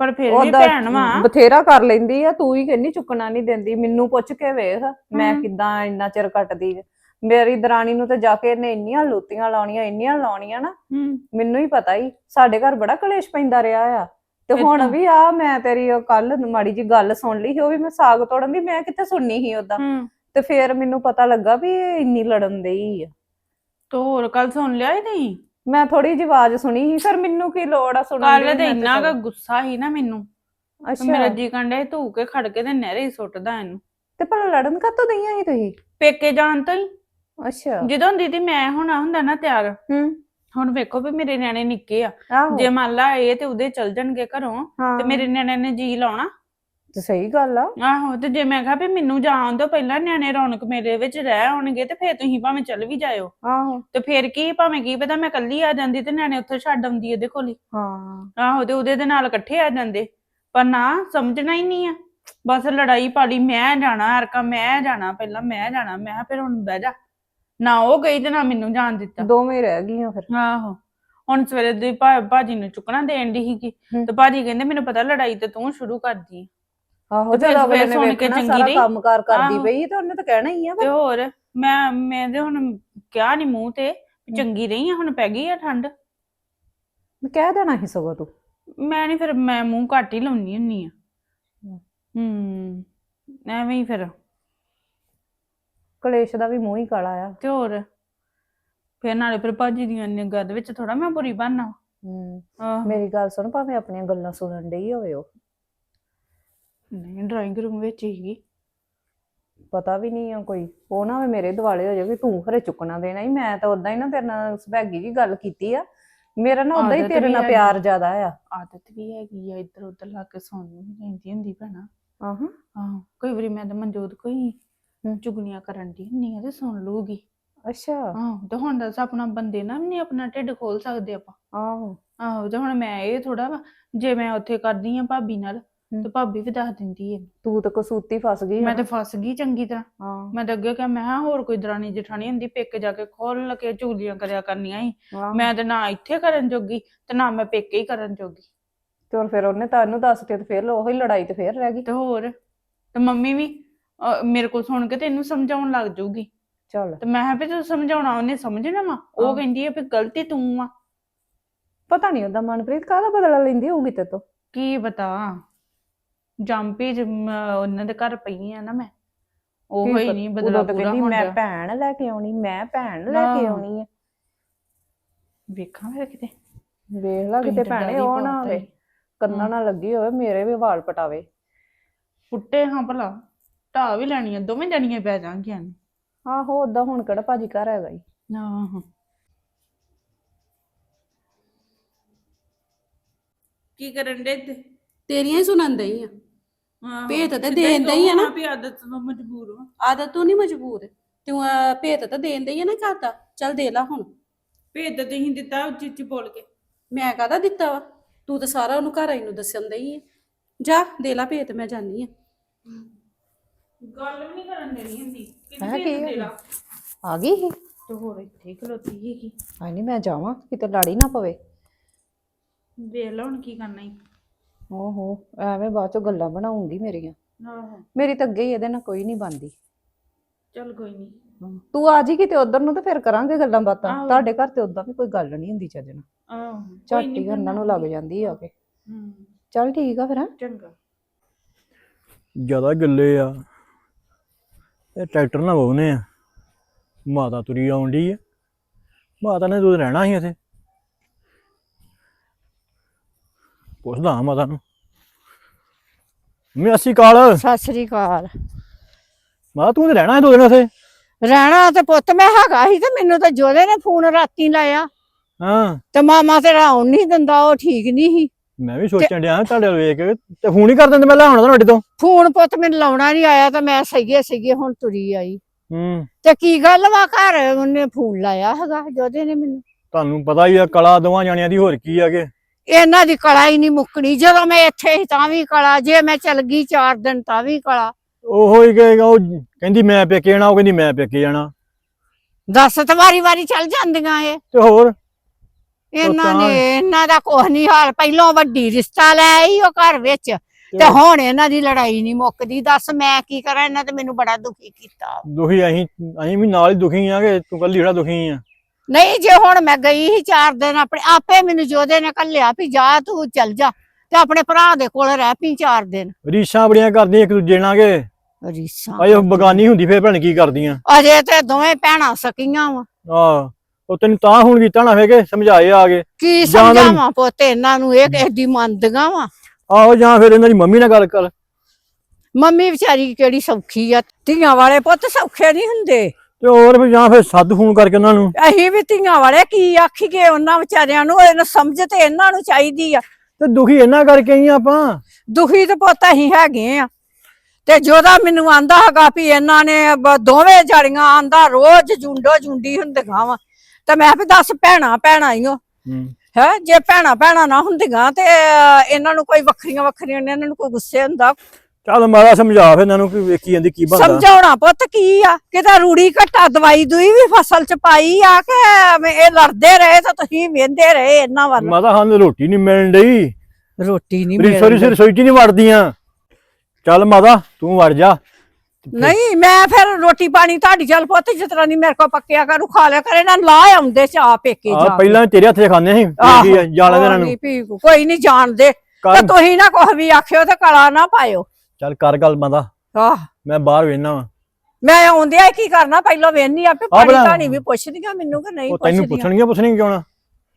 ਪਰ ਫਿਰ ਵੀ ਉਹਦਾ ਭੈਣ ਵਾ। ਬਥੇਰਾ ਕਰ ਲੈਂਦੀ ਆ ਤੂੰ ਹੀ ਕਹਿੰਦੀ ਚੁੱਕਣਾ ਨਹੀਂ ਦਿੰਦੀ ਮੈਨੂੰ ਪੁੱਛ ਕੇ ਵੇਖ ਮੈਂ। ਕਿਦਾਂ ਇੰਨਾ ਚਿਰ ਕੱਟਦੀ ਮੇਰੀ ਦਰਾਣੀ ਨੂੰ ਤੇ ਜਾ ਕੇ ਇਹਨੇ ਇੰਨੀਆਂ ਲੂਤੀਆਂ ਲਾਉਣੀਆਂ ਇੰਨੀਆਂ ਲਾਉਣੀਆਂ ਨਾ ਹੂੰ ਮੈਨੂੰ ਹੀ ਪਤਾ ਹੀ ਸਾਡੇ ਘਰ ਬੜਾ ਕਲੇਸ਼ ਪੈਂਦਾ ਰਿਹਾ ਆ। ਤੇ ਹੁਣ ਵੀ ਆ ਮੈਂ ਤੇਰੀ ਕੱਲ ਮਾੜੀ ਜੀ ਗੱਲ ਸੁਣ ਲਈ ਸੀ ਉਹ ਵੀ ਮੈਂ ਸਾਗ ਤੋੜਨ ਦੀ ਮੈਂ ਕਿੱਥੇ ਸੁਣਨੀ ਸੀ ਉਹਦਾ ਹੂੰ ਤੇ ਫੇਰ ਮੈਨੂੰ ਪਤਾ ਲੱਗਾ ਵੀ ਇਹ ਇੰਨੀ ਲੜਨ ਦੇਈ ਆ। ਤੋ ਹੋਰ ਕੱਲ ਸੁਣ ਲਿਆ ਹੀ ਨਹੀਂ? ਮੈਂ ਥੋੜੀ ਜਿਹੀ ਆਵਾਜ਼ ਸੁਣੀ ਸੀ ਫਿਰ ਮੈਨੂੰ ਕੀ ਲੋੜ ਆ ਸੁਣਨ ਕੱਲ ਦੀ ਤੇ ਮੈਂ ਇੰਨਾ ਕੁ ਗੁੱਸਾ ਸੀ ਨਾ ਮੈਨੂੰ। ਤੇ ਅੱਛਾ। ਮੇਰਾ ਜੀ ਕੰਡੇ ਧੂ ਕੇ ਖੜ ਕੇ ਤੇ ਨਹਿਰੇ ਹੀ ਸੁੱਟਦਾ ਇਹਨੂੰ। ਤੇ ਭਲਾ ਲੜਨ ਕਾਤੋਂ ਦਈਆਂ ਸੀ ਤੁਸੀਂ? ਪੇਕੇ ਜਾਣ ਤੋਂ ਹੀ। ਅੱਛਾ। ਜਦੋਂ ਦੀਦੀ ਮੈਂ ਹੁਣ ਹੁੰਦਾ ਨਾ ਤਿਆਰ ਹੂੰ। ਹੁਣ ਵੇਖੋ ਵੀ ਮੇਰੇ ਨਿਆਣੇ ਨਿੱਕੇ ਆ। ਆਹੋ। ਜੇ ਮੰਨ ਲਾ ਇਹ ਤੇ ਉਹਦੇ ਚਲ ਜਾਣਗੇ ਘਰੋਂ ਹਾਂ। ਤੇ ਮੇਰੇ ਨਿਆਣੇ ਨੇ ਜੀ ਲਾਉਣਾ ਤੇ ਸਹੀ ਗੱਲ ਆ। ਆਹੋ ਤੇ ਜੇ ਮੈਂ ਕਿਹਾ ਵੀ ਮੈਨੂੰ ਜਾਣ ਦੋ ਪਹਿਲਾਂ ਨਿਆਣੇ ਰੌਣਕ ਮੇਰੇ ਵਿੱਚ ਰਹਿ ਆਉਣਗੇ ਤੇ ਫੇਰ ਤੁਸੀਂ ਭਾਵੇਂ ਚੱਲ ਵੀ ਜਾਇਓ। ਆਹੋ। ਤੇ ਫੇਰ ਕੀ ਭਾਵੇਂ ਕੀ ਪਤਾ ਮੈਂ ਕੱਲੀ ਆ ਜਾਂਦੀ ਤੇ ਨਿਆਣੇ ਉੱਥੇ ਛੱਡ ਆਉਂਦੀ ਇਹਦੇ ਕੋਲ ਹੀ। ਹਾਂ। ਆਹੋ ਤੇ ਉਹਦੇ ਦੇ ਨਾਲ ਇਕੱਠੇ ਆ ਜਾਂਦੇ। ਪਰ ਨਾ ਸਮਝਣਾ ਹੀ ਨਹੀਂ ਆ। ਬਸ ਲੜਾਈ ਪਾਲੀ ਮੈਂ ਜਾਣਾ ਅਰਕਾ ਮੈਂ ਜਾਣਾ ਪਹਿਲਾਂ ਮੈਂ ਜਾਣਾ ਮੈਂ ਕਿਹਾ ਫਿਰ ਹੁਣ ਬਹਿ ਜਾ। ਨਾ ਉਹ ਗਈ ਤੇ ਨਾ ਮੈਨੂੰ ਜਾਣ ਦਿੱਤਾ। ਦੋਵੇਂ ਰਹਿ ਗਈਆਂ ਫਿਰ। ਆਹੋ। ਹੁਣ ਸਵੇਰੇ ਦੀ ਭਾ- ਭਾਜੀ ਨੂੰ ਚੁੱਕਣਾ ਦੇਣ ਦੀ ਸੀਗੀ। ਹੂੰ। ਤੇ ਭਾਜੀ ਕਹਿੰਦੇ ਮੈਨੂੰ ਪਤਾ ਲੜਾਈ ਤੇ ਤੂੰ ਸ਼ੁਰੂ ਕਰਦੀ। ਆਹੋ ਤੇ ਅਗਲੇ ਸਵੇਰੇ ਨੇ ਸੁਣ ਕੇ ਵੇਖਣਾ ਚੰਗੀ ਸਾਰਾ ਰਹੀ। ਕੰਮਕਾਰ ਕਰਦੀ ਆਹੋ। ਪਈ ਤੇ ਉਹਨੇ ਤਾਂ ਕਹਿਣਾ ਹੀ ਆ ਤੇ ਹੋਰ ਮੈਂ ਮੈਂ ਤੇ ਹੁਣ ਕਿਹਾ ਨਹੀਂ ਮੂੰਹ ਤੇ ਵੀ ਚੰਗੀ ਰਹੀ ਆ ਹੁਣ ਪੈ ਗਈ ਆ ਠੰਡ। ਫਿਰ ਕਹਿ ਦੇਣਾ ਸੀ ਸਗੋਂ ਤੂੰ। ਮੈਂ ਨਹੀਂ ਫਿਰ ਮੈਂ ਮੂੰਹ ਘੱਟ ਹੀ ਲਾਉਣੀ ਹੁੰਨੀ ਆ। ਹੂੰ। ਹੂੰ ਐਵੇਂ ਹੀ ਫਿਰ। ਕਲੇਸ਼ ਦਾ ਵੀ ਮੂੰਹ ਹੀ ਕਾਲਾ ਆ। ਤੇ ਹੋਰ ਫਿਰ ਨਾਲੇ ਫਿਰ ਭਾਜੀ ਦੀਆਂ ਨਿਗਾਹ ਦੇ ਵਿੱਚ ਥੋੜਾ ਮੈਂ ਬੁਰੀ ਬਣਨਾ। ਹੂੰ ਆਹ। ਮੇਰੀ ਗੱਲ ਸੁਣ ਭਾਵੇਂ ਆਪਣੀਆਂ ਗੱਲਾਂ ਸੁਣਨ ਡਈ ਹੋਵੇ ਉਹ। ਨਹੀਂ ਡਰਾਇੰਗ ਰੂਮ ਵਿੱਚ ਹੀਗੀ ਪਤਾ ਵੀ ਨਹੀਂ ਆ ਕੋਈ। ਉਹ ਨਾ ਵੀ ਮੇਰੇ ਦਿਵਾਲੇ ਹੋ ਜਾਵੇ ਤੂੰ ਖਰੇ ਚੁੱਕਣਾ ਦੇਣਾ ਹੀ। ਮੈਂ ਤਾਂ ਉਦਾਂ ਹੀ ਨਾ ਤੇਰੇ ਨਾਲ ਸੁਭਾਗੀ ਜੀ ਗੱਲ ਕੀਤੀ ਆ। ਮੇਰਾ ਨਾ ਉਦਾਂ ਹੀ ਆਦਤ ਤੇਰੇ ਵੀ ਨਾਲ ਹੈਗੀ। ਪਿਆਰ ਜ਼ਿਆਦਾ ਆ। ਆਦਤ ਵੀ ਹੈਗੀ ਆ ਇੱਧਰ ਉੱਧਰ ਲਾ ਕੇ ਨੂੰ ਵੀ ਰਹਿੰਦੀ ਹੁੰਦੀ ਭੈਣਾ। ਆਹਾਂ। ਆਹੋ ਕਈ ਵਾਰੀ ਮੈਂ ਤਾਂ ਮਨਜੋਤ ਕੋਈ। ਚੁਗਲੀਆਂ ਕਰਨ ਦੀ ਹੁੰਨੀ ਆ ਤੇ ਸੁਣ ਲੂਗੀ ਅੱਛਾ। ਆਹੋ ਤੇ ਹੁਣ ਦੱਸ ਆਪਣਾ ਬੰਦੇ ਵੀ ਨਹੀਂ ਆਪਣਾ ਢਿੱਡ ਖੋਲ ਸਕਦੇ ਆਪਾਂ। ਆਹੋ। ਆਹੋ ਤੇ ਹੁਣ ਮੈਂ ਇਹ ਥੋੜਾ ਵਾ ਜੇ ਮੈਂ ਉੱਥੇ ਕਰਦੀ ਆ ਭਾਬੀ ਨਾਲ। ਤੇ ਭਾਬੀ ਵੀ ਦੱਸ ਦਿੰਦੀ ਹੈ ਤੂੰ ਤਾਂ ਕਸੂਤੀ ਫਸ ਗਈ ਮੈਂ ਤਾਂ ਫਸ ਗਈ ਚੰਗੀ ਤਰ੍ਹਾਂ। ਹਾਂ। ਮੈਂ ਤਾਂ ਅੱਗੇ ਕਿਹਾ ਮੈਂ ਕਿਹਾ ਹੋਰ ਕੋਈ ਦਰਾਣੀ ਜਠਾਣੀ ਹੁੰਦੀ ਪੇਕੇ ਜਾ ਕੇ ਖੋਲ ਕੇ ਚੁਗਲੀਆਂ ਕਰਿਆ ਕਰਨੀਆਂ ਆਹੋ। ਮੈਂ ਤਾਂ ਨਾ ਇੱਥੇ ਕਰਨ ਜੋਗੀ ਤੇ ਨਾ ਮੈਂ ਪੇਕੇ ਹੀ ਕਰਨ ਜੋਗੀ। ਤੇ ਫਿਰ ਉਹਨੇ ਤੈਨੂੰ ਦੱਸ ਕੇ ਤੇ ਫਿਰ ਉਹੀ ਲੜਾਈ ਤੇ ਫਿਰ ਰਹਿ ਗਈ। ਤੇ ਹੋਰ ਤੇ ਮੰਮੀ ਵੀ ਮੇਰੇ ਕੋਲ ਸੁਣ ਕੇ ਤੇ ਇਹਨੂੰ ਸਮਝਾਉਣ ਲੱਗ ਜਾਊਗੀ ਚੱਲ। ਤੇ ਮੈਂ ਵੀ ਤੂੰ ਸਮਝਾਉਣਾ ਉਹਨੇ ਸਮਝਣਾ ਵਾ। ਉਹ ਹਾਂ। ਕਹਿੰਦੀ ਹੈ ਵੀ ਗਲਤੀ ਤੂੰ ਆ। ਪਤਾ ਨਹੀਂ ਉਹਦਾ ਮਨਪ੍ਰੀਤ ਕਾਹਦਾ ਬਦਲਾ ਲੈਂਦੀ ਹੋਊਗੀ ਤੇ ਤੋਂ? ਕੀ ਪਤਾ। ਜੰਪੀ ਉਹਨਾਂ ਦੇ ਘਰ ਪਈ ਆ ਨਾ ਮੈਂ। ਉਹ ਹੀ ਨਹੀਂ ਬਦਲਾ ਪੂਰਾ ਕਹਿੰਦੀ ਮੈਂ ਭੈਣ ਲੈ ਕੇ ਆਉਣੀ ਮੈਂ ਭੈਣ ਲੈ ਕੇ ਹਾਂ। ਆਉਣੀ ਆ। ਵੇਖਾਂ ਫਿਰ ਕਿਤੇ। ਵੇਖ ਲਾ ਕਿਤੇ ਭੈਣੇ ਹੀ ਉਹ ਨਾ ਹੋਵੇ। ਕੰਨਾਂ ਨਾਲ ਲੱਗੀ ਹੋਵੇ ਮੇਰੇ ਵੀ ਵਾਲ ਪਟਾਵੇ। ਪੁੱਟੇ ਹਾਂ ਭਲਾ ਢਾ ਵੀ ਲੈਣੀਆਂ ਦੋਵੇਂ ਜਣੀਆਂ ਪੈ ਜਾਣਗੀਆਂ। ਆਹੋ ਓਦਾਂ ਹੁਣ ਕਿਹੜਾ ਭਾਜੀ ਘਰ ਹੈਗਾ ਈ। ਆਹੋ। ਕੀ ਕਰਨ ਦੇ ਤੇਰੀਆਂ ਹੀ ਸੁਣਨ ਦਈ ਆ। ਭੇਤ ਤੇ ਦੇਣ ਕਹੋ ਡਈ ਆ ਨਾ। ਹਾਂ ਵੀ ਆਦਤ ਤੋਂ ਮਜਬੂਰ ਹਾਂ। ਆਦਤ ਤੋਂ ਨਹੀਂ ਮਜਬੂਰ। ਤੂੰ ਅਹ, ਭੇਤ ਤਾਂ ਦੇਣ ਦਈ ਆ ਨਾ ਘਰ ਦਾ। ਚੱਲ ਦੇ ਲਾ ਹੁਣ। ਭੇਤ ਤਾਂ ਤੁਸੀਂ ਦਿੱਤਾ ਉੱਚੀ ਉੱਚੀ ਬੋਲ ਕੇ। ਮੈਂ ਕਾਹਦਾ ਦਿੱਤਾ ਵਾ? ਤੂੰ ਤਾਂ ਸਾਰਾ ਉਹਨੂੰ ਘਰ ਆਈ ਨੂੰ ਦੱਸਣ ਦਈ ਆ। ਜਾ ਦੇ ਲਾ ਭੇਤ ਮੈਂ ਜਾਨੀ ਆ। ਗੱਲ ਵੀ ਨਹੀਂ ਕਰਨ ਦੇਣੀ ਹੁੰਦੀ। ਹੈਂ, ਕਿੰਨੀ ਕੀ ਭੇਤ ਹੋ ਦੇ? ਲਾ? ਆ ਗਈ ਸੀ? ਤੇ ਹੋਰ ਇੱਥੇ ਹੀ ਖਲੋਤੀ ਹੈਗੀ ਹਾਏ ਨਹੀਂ ਮੈਂ ਜਾਵਾਂ। ਕਿਤੇ ਲੜੀ ਨਾ ਪਵੇ। ਵੇਖ ਲਾ ਹੁਣ ਕੀ ਕਰਨਾ ਈ। ਓਹੋ ਐਵੇਂ ਬਾਅਦ ਚੋਂ ਗੱਲਾਂ ਬਣਾਉਂਗੀ ਮੇਰੀਆਂ। ਆਹੋ। ਮੇਰੀ ਤਾਂ ਅੱਗੇ ਹੀ ਇਹਦੇ ਨਾਲ ਕੋਈ ਨਹੀਂ ਬੰਦੀ ਚੱਲ ਕੋਈ ਨਹੀਂ। ਤੂੰ ਆ ਜੀ ਕਿਤੇ ਉਧਰ ਨੂੰ ਤੇ ਫਿਰ ਕਰਾਂਗੇ ਗੱਲਾਂ ਬਾਤਾਂ। ਆਹੋ। ਤੁਹਾਡੇ ਘਰ ਤੇ ਉਦਾਂ ਵੀ ਕੋਈ ਗੱਲ ਨਹੀਂ ਹੁੰਦੀ ਚੱਜ ਨਾਲ। ਆਹੋ ਕੋਈ ਝੱਟ ਨੀ ਹੀ ਨੂੰ ਲੱਗ ਜਾਂਦੀ ਆ ਕੇ। ਹੂੰ। ਚੱਲ ਠੀਕ ਆ ਫਿਰ ਹੈਂ। ਚੰਗਾ। ਜ਼ਿਆਦਾ ਗੱਲੇ ਆ। ਇਹ ਟਰੈਕਟਰ ਨਾ ਵਾਉਨੇ ਆ। ਮਾਤਾ ਤੁਰੀ ਆਉਣ ਡਈ ਆ। ਮਾਤਾ ਨੇ ਦੁੱਧ ਰਹਿਣਾ ਸੀ ਇੱਥੇ ਪੁੱਛਦਾ ਹਾਂ ਮਾਤਾ ਨੂੰ ਮੈਂ ਅਸੀਂ ਕਾਲ ਸਤਿ ਸ੍ਰੀ ਅਕਾਲ। ਮਾ ਤੂੰ ਤੇ ਰਹਿਣਾ ਹੈ ਦੋ ਦਿਨ ਉੱਥੇ? ਰਹਿਣਾ ਤੇ ਪੁੱਤ ਮੈਂ ਹੈਗਾ ਸੀ ਤੇ ਮੈਨੂੰ ਤਾਂ ਜੋਦੇ ਨੇ ਫੋਨ ਰਾਤੀ ਲਾਇਆ। ਹਾਂ। ਤੇ ਮਾਮਾ ਤੇਰਾ ਆਉਣ ਨਹੀਂ ਦਿੰਦਾ ਉਹ ਠੀਕ ਨਹੀਂ ਸੀ। ਮੈਂ ਵੀ ਸੋਚਣ ਡਿਆ ਤੁਹਾਡੇ ਵੱਲ ਵੇਖ ਕੇ ਤੇ ਫੋਨ ਹੀ ਕਰ ਦਿੰਦੇ ਮੈਂ ਲੈ ਆਉਣਾ ਤੁਹਾਡੇ ਤੋਂ। ਫੋਨ ਪੁੱਤ ਮੈਨੂੰ ਲਾਉਣਾ ਨਹੀਂ ਆਇਆ ਤਾਂ ਮੈਂ ਸਹੀਏ ਸਹੀਏ ਹੁਣ ਤੁਰੀ ਆਈ। ਹੂੰ। ਤੇ ਕੀ ਗੱਲ ਵਾ ਘਰ? ਉਹਨੇ ਫੋਨ ਲਾਇਆ ਹੈਗਾ ਜੋਦੇ ਨੇ ਮੈਨੂੰ। ਤੁਹਾਨੂੰ ਪਤਾ ਹੀ ਆ ਕਲਾ ਦੋਵਾਂ ਜਾਣਿਆਂ ਦੀ ਹੋਰ ਕੀ ਆ ਕਿ ਇਹਨਾਂ ਦੀ ਕਲਾ ਹੀ ਨਹੀਂ ਮੁੱਕਣੀ। ਜਦੋਂ ਮੈਂ ਇੱਥੇ ਸੀ ਤਾਂ ਵੀ ਕਲਾ ਜੇ ਮੈਂ ਚਲ ਗਈ 4 ਦਿਨ ਤਾਂ ਵੀ ਕਲਾ। ਉਹੋ ਹੀ ਕਹੇਗਾ ਉਹ ਕਹਿੰਦੀ ਮੈਂ ਪੇਕੇ ਜਾਣਾ ਉਹ ਕਹਿੰਦੀ ਮੈਂ ਪੇਕੇ ਜਾਣਾ। ਦਸ ਤੇ ਵਾਰੀ ਚੱਲ ਜਾਂਦੀਆਂ ਇਹ। ਤੇ ਹੋਰ? ਇਹਨਾਂ ਨੇ ਇਹਨਾਂ ਦਾ ਕੁਛ ਨਹੀਂ ਹਾਲ। ਪਹਿਲੋਂ ਵੱਡੀ ਰਿਸ਼ਤਾ ਲੈ ਆਈ ਉਹ ਘਰ ਵਿੱਚ ਤੇ ਹੁਣ ਇਹਨਾਂ ਦੀ ਲੜਾਈ ਨਹੀਂ ਮੁੱਕਦੀ। ਦੱਸ ਮੈਂ ਕੀ ਕਰਾਂ? ਇਹਨਾਂ ਤੇ ਮੈਨੂੰ ਬੜਾ ਦੁਖੀ ਕੀਤਾ। ਦੁਖੀ ਅਸੀਂ ਅਸੀਂ ਵੀ ਨਾਲ ਹੀ ਦੁਖੀ ਆ ਕਿ ਤੂੰ ਕੱਲੀ ਜਿਹੜਾ ਦੁਖੀ ਆ। ਨਹੀਂ ਜੇ ਹੁਣ ਮੈਂ ਗਈ ਸੀ ਚਾਰ ਦਿਨ ਆਪਣੇ ਆਪੇ ਮੈਨੂੰ ਜੋਦੇ ਨੇ ਕੱਲਿਆ ਵੀ ਜਾ ਤੂੰ ਚੱਲ ਜਾ ਤੇ ਆਪਣੇ ਭਰਾ ਦੇ ਕੋਲ ਰਹਿ ਪਈ ਚਾਰ ਦਿਨ। ਰੀਸ਼ਾਂ ਬੜੀਆਂ ਕਰਦੀਆਂ ਇੱਕ ਦੂਜੇ ਨਾਲ ਕਿ। ਰੀਸਾਂ? ਅਜੇ ਉਹ ਬਗਾਨੀ ਹੁੰਦੀ ਫੇਰ ਭੈਣ ਕੀ ਕਰਦੀਆਂ? ਅਜੇ ਤੇ ਦੋਵੇਂ ਭੈਣਾਂ ਸਕੀਆਂ ਵਾ। ਆ ਉਹ ਤੈਨੂੰ ਤਾਂ ਹੁਣ ਕੀਤਾ ਨਾ ਫੇ ਕਿ ਸਮਝਾਏ ਆ ਕੇ। ਕੀ ਜਾਂ ਤਾਂ- ਸਮਝਾਵਾਂ ਪੁੱਤ ਇਹਨਾਂ ਨੂੰ ਇਹ ਕਿਸੇ ਦੀ ਮੰਨਦੀਆਂ ਵਾ। ਆਹੋ ਜਾਂ ਫਿਰ ਇਹਨਾਂ ਦੀ ਮੰਮੀ ਨਾਲ ਗੱਲ ਕਰ। ਮੰਮੀ ਵਿਚਾਰੀ ਕਿਹੜੀ ਸੌਖੀ ਆ ਧੀਆਂ ਵਾਲੇ ਪੁੱਤ ਸੌਖੇ ਨਹੀਂ ਹੁੰਦੇ। ਤੇ ਹੋਰ ਫਿਰ ਜਾਂ ਫਿਰ ਸੱਦ ਫੋਨ ਕਰਕੇ ਉਹਨਾਂ ਨੂੰ। ਅਸੀਂ ਵੀ ਧੀਆਂ ਵਾਲੇ ਕੀ ਆਖੀਏ ਉਹਨਾਂ ਵਿਚਾਰਿਆਂ ਨੂੰ ਇਹਨਾਂ ਸਮਝ ਤੇ ਇਹਨਾਂ ਨੂੰ ਚਾਹੀਦੀ ਆ। ਤੇ ਦੁਖੀ ਇਹਨਾਂ ਕਰਕੇ ਹੀ ਆਪਾਂ। ਦੁਖੀ ਤੇ ਪੁੱਤ ਅਸੀਂ ਹੈਗੇ ਆ। ਤੇ ਜੋਦਾ ਮੈਨੂੰ ਆਂਦਾ ਹੈਗਾ ਵੀ ਇਹਨਾਂ ਨੇ ਬ- ਦੋਵੇਂ ਜੜੀਆਂ ਆਂਦਾ ਰੋਜ਼ ਜੁੰਡੋ ਜੁੰਡੀ ਹੁੰਦੀਆਂ ਵਾ। ਤੇ ਮੈਂ ਵੀ ਦੱਸ ਭੈਣਾ ਭੈਣਾ ਹੀ ਹੂੰ। ਹੈ ਜੇ ਭੈਣਾ ਭੈਣਾ ਨਾ ਹੁੰਦੀਆਂ ਤੇ ਇਹਨਾਂ ਨੂੰ ਕੋਈ ਵੱਖਰੀਆਂ ਵੱਖਰੀਆਂ ਨੇ ਇਹਨਾਂ ਨੂੰ ਕੋਈ ਗੁੱਸੇ ਹੁੰਦਾ। ਚੱਲ ਮਾਰਾ ਸਮਝਾ ਫਿਰ ਇਹਨਾਂ ਨੂੰ ਕਿ ਵੇਖੀ ਜਾਂਦੀ ਕੀ ਬਣਦਾ। ਸਮਝਾਉਣਾ ਪੁੱਤ ਕੀ ਆ? ਕਿਤੇ ਰੂੜੀ ਘਟਾ ਦਵਾਈ ਦੂਈ ਵੀ ਫਸਲ ਚ ਪਾਈ ਆ ਕਿ ਐਵੇਂ ਇਹ ਲੜਦੇ ਰਹੇ ਤਾਂ ਤੁਸੀਂ ਵੇਂਦੇ ਰਹੇ ਇਹਨਾਂ ਵੱਲ? ਮਾਤਾ ਸਾਨੂੰ ਰੋਟੀ ਨਹੀਂ ਮਿਲਣ ਡਈ। ਰੋਟੀ ਨਹੀਂ ਰਸੋਈ ਸਿਰ ਰਸੋਈ ਚ ਨਹੀਂ ਵੜਦੀਆਂ। ਚੱਲ ਮਾਤਾ ਤੂੰ ਵੜ ਜਾ। ਨਹੀਂ ਮੈਂ ਫਿਰ ਰੋਟੀ ਪਾਣੀ ਤੁਹਾਡੀ ਚੱਲ ਪੁੱਤ ਜਿਸ ਤਰ੍ਹਾਂ ਦੀ ਮੇਰੇ ਕੋ ਪੱਕਿਆ ਕਰੂ ਖਾ ਲਿਆ ਕਰੇ ਨਾ ਲਾ ਆਉਂਦੇ ਚਾਹ ਪੇਕੇ ਆ ਜਾ ਪਹਿਲਾਂ ਤੇਰੇ ਹੱਥੇ ਖਾਣੇ ਸੀ ਜਾਣ ਦੇ ਨੂੰ। ਨਹੀਂ ਕੋਈ ਨਹੀਂ ਜਾਣਦੇ। ਤੇ ਤੁਸੀਂ ਨਾ ਕੁਝ ਵੀ ਆਖਿਓ ਤੇ ਕਲਾ ਨਾ ਪਾਇਓ। ਚੱਲ ਕਰ ਗੱਲ ਮਾਤਾ ਆਹ। ਮੈਂ ਬਾਹਰ ਵੇਖਣਾ ਵਾ। ਮੈਂ ਆਉਂਦਿਆਂ ਕੀ ਕਰਨਾ? ਪਹਿਲਾਂ ਵੇਹਨੀ ਆਪੇ ਪਾਣੀ। ਧਾਣੀ ਵੀ ਪੁੱਛਦੀਆਂ ਮੈਨੂੰ ਕਿ ਨਹੀਂ ਉਹ ਤੈਨੂੰ ਪੁੱਛਦੀਆਂ। ਪੁੱਛਣਗੀਆਂ ਪੁੱਛਣਗੀਆਂ ਕਿਉਂ ਨਾ?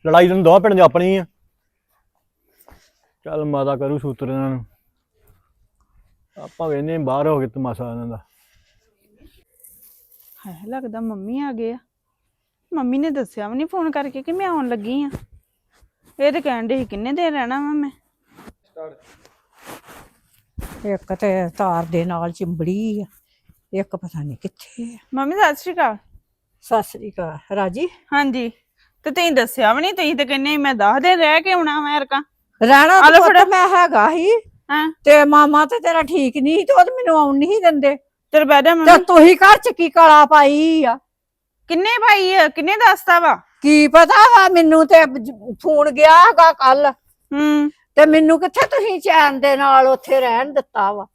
ਲੜਾਈ ਤੈਨੂੰ ਦੋ ਪਿੰਡ ਦੀ ਆਪਣੀ ਆ। ਚੱਲ ਮਾਤਾ ਕਰੂ ਸੂਤਰ ਇਹਨਾਂ ਨੂੰ। ਆਪਾਂ ਵੇਨੇ ਬਾਹਰ ਹੋ ਕੇ ਤਮਾਸ਼ਾ ਇਹਨਾਂ ਦਾ। ਹੈ ਲੱਗਦਾ ਮੰਮੀ ਆ ਗਏ ਆ। ਮੰਮੀ ਨੇ ਦੱਸਿਆ ਵੀ ਨਹੀਂ ਫੋਨ ਕਰਕੇ ਕਿ ਮੈਂ ਆਉਣ ਲੱਗੀ ਆ। ਇਹ ਤੇ ਕਹਿਣ ਦੇ ਸੀ ਕਿੰਨੇ ਦਿਨ ਰਹਿਣਾ ਵਾ ਮੈਂ? ਇੱਕ ਤੇ ਤਾਰ ਦੇ ਨਾਲ ਚਿੰਬੜੀ ਆ ਇੱਕ ਪਤਾ ਨਹੀਂ ਕਿੱਥੇ ਆ। ਮੰਮੀ ਸਤਿ ਸ਼੍ਰੀ ਅਕਾਲ। ਸਤਿ ਸ੍ਰੀ ਅਕਾਲ। ਰਾਜੀ? ਹਾਂਜੀ। ਤੇ ਤੁਸੀਂ ਦੱਸਿਆ ਵੀ ਨਹੀਂ ਤੁਸੀਂ ਤੇ ਕਹਿੰਦੇ ਸੀ ਮੈਂ 10 ਦਿਨ ਰਹਿ ਕੇ ਆਉਣਾ ਮੈਂ ਰਹਿਣਾ ਤਾਂ ਲਓ ਪੁੱਤ ਫੜੋ। ਮੈਂ ਹੈਗਾ ਹੀ ਹਾਂ। ਤੇ ਮਾਮਾ ਤੇ ਤੇਰਾ ਠੀਕ ਨਹੀਂ ਸੀ ਤੇ ਉਹ ਤੇ ਮੈਨੂੰ ਆਉਣ ਨਹੀਂ ਦਿੰਦੇ। ਤੇਰੇ ਬੈਠਾ ਤੇ ਮੰਮੀ ਤੁਸੀਂ ਘਰ ਚ ਕੀ ਕਲਾ ਪਾਈ ਆ? ਕਿੰਨੇ ਭਾਈ ਆ? ਕਿੰਨੇ ਦੱਸਤਾ ਵਾ? ਕੀ ਪਤਾ ਵਾ ਮੈਨੂੰ ਤੇ ਫੋਨ ਗਿਆ ਹੈਗਾ ਕੱਲ ਹੂੰ। ਤੇ ਮੈਨੂੰ ਕਿੱਥੇ ਤੁਸੀਂ ਚੈਨ ਦੇ ਨਾਲ ਉੱਥੇ ਰਹਿਣ ਦਿੱਤਾ ਵਾ?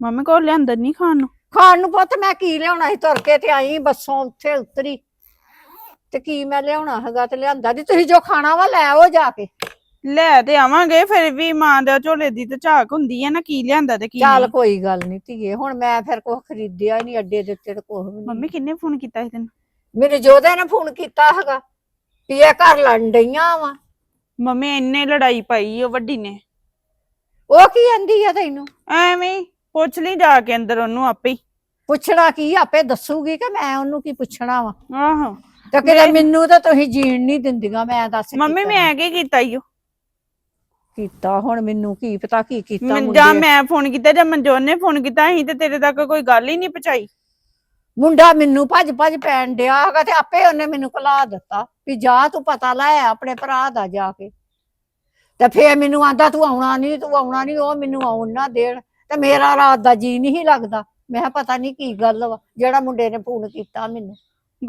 ਮੰਮੀ ਕੋਲ ਲਿਆਂਦਾ ਨਹੀਂ ਖਾਣ ਨੂੰ। ਖਾਣ ਨੂੰ ਪੁੱਤ ਮੈਂ ਕੀ ਲਿਆਉਣਾ ਸੀ ਤੁਰ ਕੇ ਤੇ ਆਈ ਬੱਸੋਂ ਉੱਥੇ ਉਤਰੀ। ਤੇ ਕੀ ਮੈਂ ਲਿਆਉਣਾ ਹੈਗਾ ਤੇ ਲਿਆਂਦਾ ਨਹੀਂ ਤੁਸੀਂ ਜੋ ਖਾਣਾ ਵਾ ਲੈ ਆਓ ਜਾ ਕੇ। ਲੈ ਤੇ ਆਵਾਂਗੇ ਫਿਰ ਵੀ ਮਾਂ ਦਾ ਝੋਲੇ ਦੀ ਤੇ ਝਾਕ ਹੁੰਦੀ ਆ ਨਾ ਕੀ ਲਿਆਂਦਾ ਤੇ ਕੀ ਚੱਲ ਕੋਈ ਗੱਲ ਨਹੀਂ ਧੀਏ ਹੁਣ ਮੈਂ ਫਿਰ ਕੁਝ ਖਰੀਦਿਆ ਨਹੀਂ ਅੱਡੇ ਦੇ ਉੱਤੇ ਤੇ ਕੁਝ ਵੀ ਮੰਮੀ ਕਿੰਨੇ ਫੋਨ ਕੀਤਾ ਸੀ ਤੈਨੂੰ? ਮੇਰੇ ਜੋਦੇ ਨੇ ਫੋਨ ਕੀਤਾ ਹੈਗਾ ਵੀ ਇਹ ਘਰ ਲੜਨ ਡਈਆਂ ਵਾ। ਮੰਮੀ ਇੰਨੇ ਲੜਾਈ ਪਾਈ ਉਹ ਵੱਡੀ ਨੇ। ਉਹ ਕੀ ਆਂਦੀ ਆ ਤੈਨੂੰ? ਐਵੇਂ ਹੀ ਪੁੱਛ ਲਈ ਜਾ ਕੇ ਅੰਦਰ ਉਹਨੂੰ ਆਪੇ ਹੀ। ਪੁੱਛਣਾ ਕੀ ਆਪੇ ਦੱਸੂਗੀ ਕਿ ਮੈਂ ਉਹਨੂੰ ਕੀ ਪੁੱਛਣਾ ਵਾ? ਆਹੋ। ਤੇ ਕਿਤੇ ਮੈਨੂੰ ਤਾਂ ਤੁਸੀਂ ਜੀਣ ਨਹੀਂ ਦਿੰਦੀਆਂ ਮੈਂ ਦੱਸ ਕੀ ਮੰਮੀ ਕਰਾਂ। ਮੈਂ ਕੀ ਕੀਤਾ ਈ ਓ? ਕੀਤਾ ਹੁਣ ਮੈਨੂੰ ਕੀ ਪਤਾ ਕੀ ਕੀਤਾ ਮੈਂ- ਮੁੰਡੇ ਜਾਂ ਮੈਂ ਫੋਨ ਕੀਤਾ ਜਾਂ ਮਨਜੋਤ ਨੇ ਫੋਨ ਕੀਤਾ ਸੀ ਤੇ ਤੇਰੇ ਤੱਕ ਕੋਈ ਗੱਲ ਹੀ ਨਹੀਂ ਪਹੁੰਚਾਈ। ਮੁੰਡਾ ਮੈਨੂੰ ਭੱਜ ਭੱਜ ਪੈਣ ਡਿਆ ਹੈਗਾ ਤੇ ਆਪੇ ਉਹਨੇ ਮੈਨੂੰ ਕਲਾ ਦਿੱਤਾ ਵੀ ਜਾ ਤੂੰ ਪਤਾ ਲੈ ਆਪਣੇ ਭਰਾ ਦਾ ਜਾ ਕੇ। ਤੇ ਫੇਰ ਮੈਨੂੰ ਆਂਦਾ ਤੂੰ ਆਉਣਾ ਨਹੀਂ ਤੂੰ ਆਉਣਾ ਨਹੀਂ ਉਹ ਮੈਨੂੰ ਆਉਣ ਨਾ ਦੇਣ। ਤੇ ਮੇਰਾ ਰਾਤ ਦਾ ਜੀ ਨਹੀਂ ਲੱਗਦਾ। ਮੈਂ ਪਤਾ ਨਹੀਂ ਕੀ ਗੱਲ ਵਾ ਜਿਹੜਾ ਮੁੰਡੇ ਨੇ ਫੋਨ ਕੀਤਾ ਮੈਨੂੰ।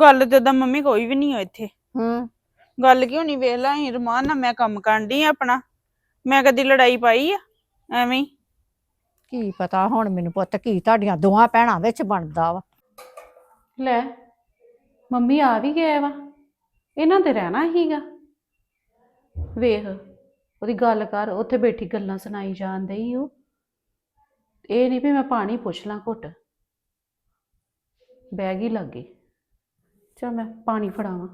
ਗੱਲ ਤੇ ਉਹਦਾ ਮੰਮੀ ਕੋਈ ਵੀ ਨਹੀਂ ਹੋ ਇੱਥੇ। ਹੂੰ। ਗੱਲ ਕਿਉਂ ਨਹੀਂ ਵੇਖ ਲਾ ਰਮਾਨ ਨਾਲ ਮੈਂ ਕੰਮ ਕਰਨ ਆਂ ਆਪਣਾ। ਮੈਂ ਕਦੀ ਲੜਾਈ ਪਾਈ ਆ ਐਵੇਂ ਕੀ ਪਤਾ ਹੁਣ ਮੈਨੂੰ ਪੁੱਤ ਕੀ ਤੁਹਾਡੀਆਂ ਦੋਹਾਂ ਭੈਣਾਂ ਵਿੱਚ ਬਣਦਾ ਵਾ। ਲੈ, ਮੰਮੀ ਆ ਵੀ ਗਏ ਵਾ। ਇਹਨਾਂ ਤੇ ਰਹਿਣਾ ਹੀਗਾ ਵੇਖ, ਉਹਦੀ ਗੱਲ ਕਰ, ਉੱਥੇ ਬੈਠੀ ਗੱਲਾਂ ਸੁਣਾਈ ਜਾਣ ਦਈ ਉਹ। ਇਹ ਨਹੀਂ ਵੀ ਮੈਂ ਪਾਣੀ ਪੁੱਛ ਲਾਂ ਘੁੱਟ। ਬੈਗ ਹੀ ਲੱਗ ਗਈ ਚਲ ਮੈਂ ਪਾਣੀ ਫੜਾਵਾਂ।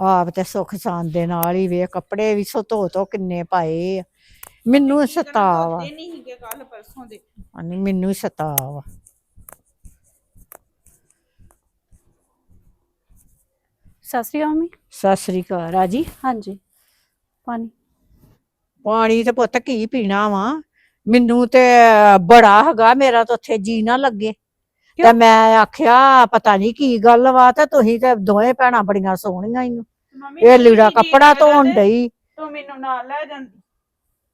ਆਪ ਤੇ ਸੁੱਖ ਸ਼ਾਨ ਦੇ ਨਾਲ ਹੀ ਵੇ ਕੱਪੜੇ ਵੀ ਸੋ ਧੋ ਧੋ ਕਿੰਨੇ ਪਾਏ ਆ। ਮੈਨੂੰ ਸਤਾਵਾ ਧੋਤੇ ਨਹੀਂ ਸੀਗੇ ਕੱਲ ਪਰਸੋਂ ਦੇ। ਅਨੀ ਮੈਨੂੰ ਸਤਾਵਾ ਸਤਿ ਸ਼੍ਰੀ ਅਕਾਲ ਮੰਮੀ। ਸਤਿ ਸ੍ਰੀ ਅਕਾਲ ਰਾਜੀ। ਹਾਂਜੀ ਪਾਣੀ। ਪਾਣੀ ਤੇ ਪੁੱਤ ਕੀ ਪੀਣਾ ਵਾ? ਮੈਨੂੰ ਤੇ ਬੜਾ ਹੈਗਾ ਮੇਰਾ ਤਾਂ ਉੱਥੇ ਜੀ ਨਾ ਲੱਗੇ। ਤੇ ਮੈਂ ਆਖਿਆ ਪਤਾ ਨਹੀਂ ਕੀ ਗੱਲ ਵਾ ਤੇ ਤੁਸੀਂ ਤੇ ਦੋਵੇਂ ਭੈਣਾਂ ਬੜੀਆਂ ਸੋਹਣੀਆਂ ਹੀ। ਮੰਮੀ ਇਹ ਲੀੜਾ ਕੱਪੜਾ ਧੋਣ ਤੇ ਡਈ। ਤੂੰ ਮੈਨੂੰ ਨਾਲ ਲੈ ਜਾਂਦੀ।